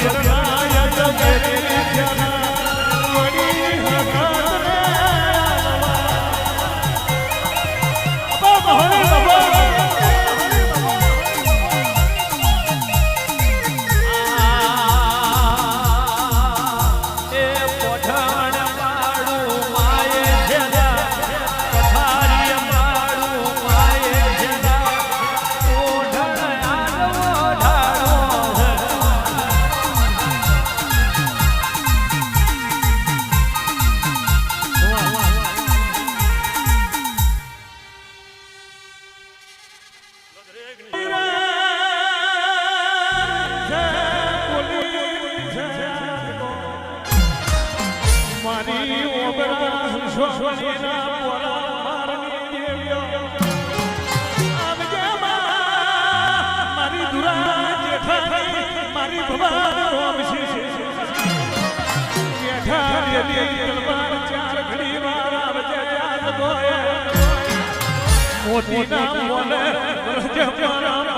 Yeah. મોતી ના Moll રજે મારા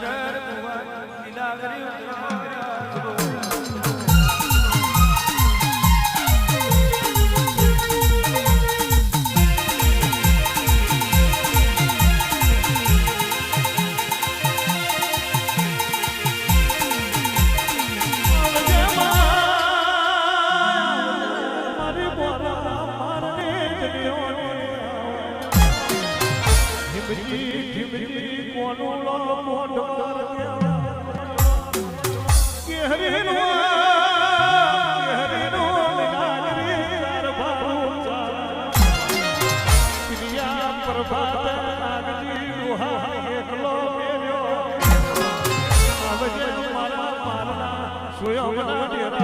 Yeah. soya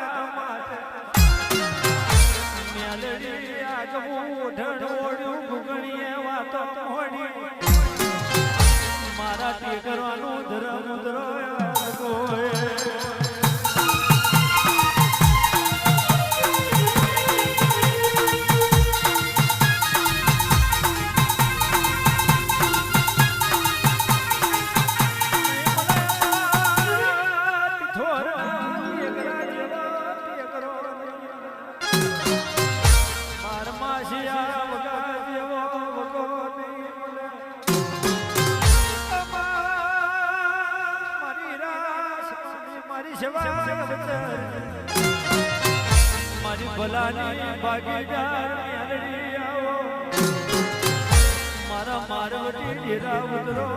મારી ભલાની ભાગીદાર મારા મારવટી ડેરા ઉતરો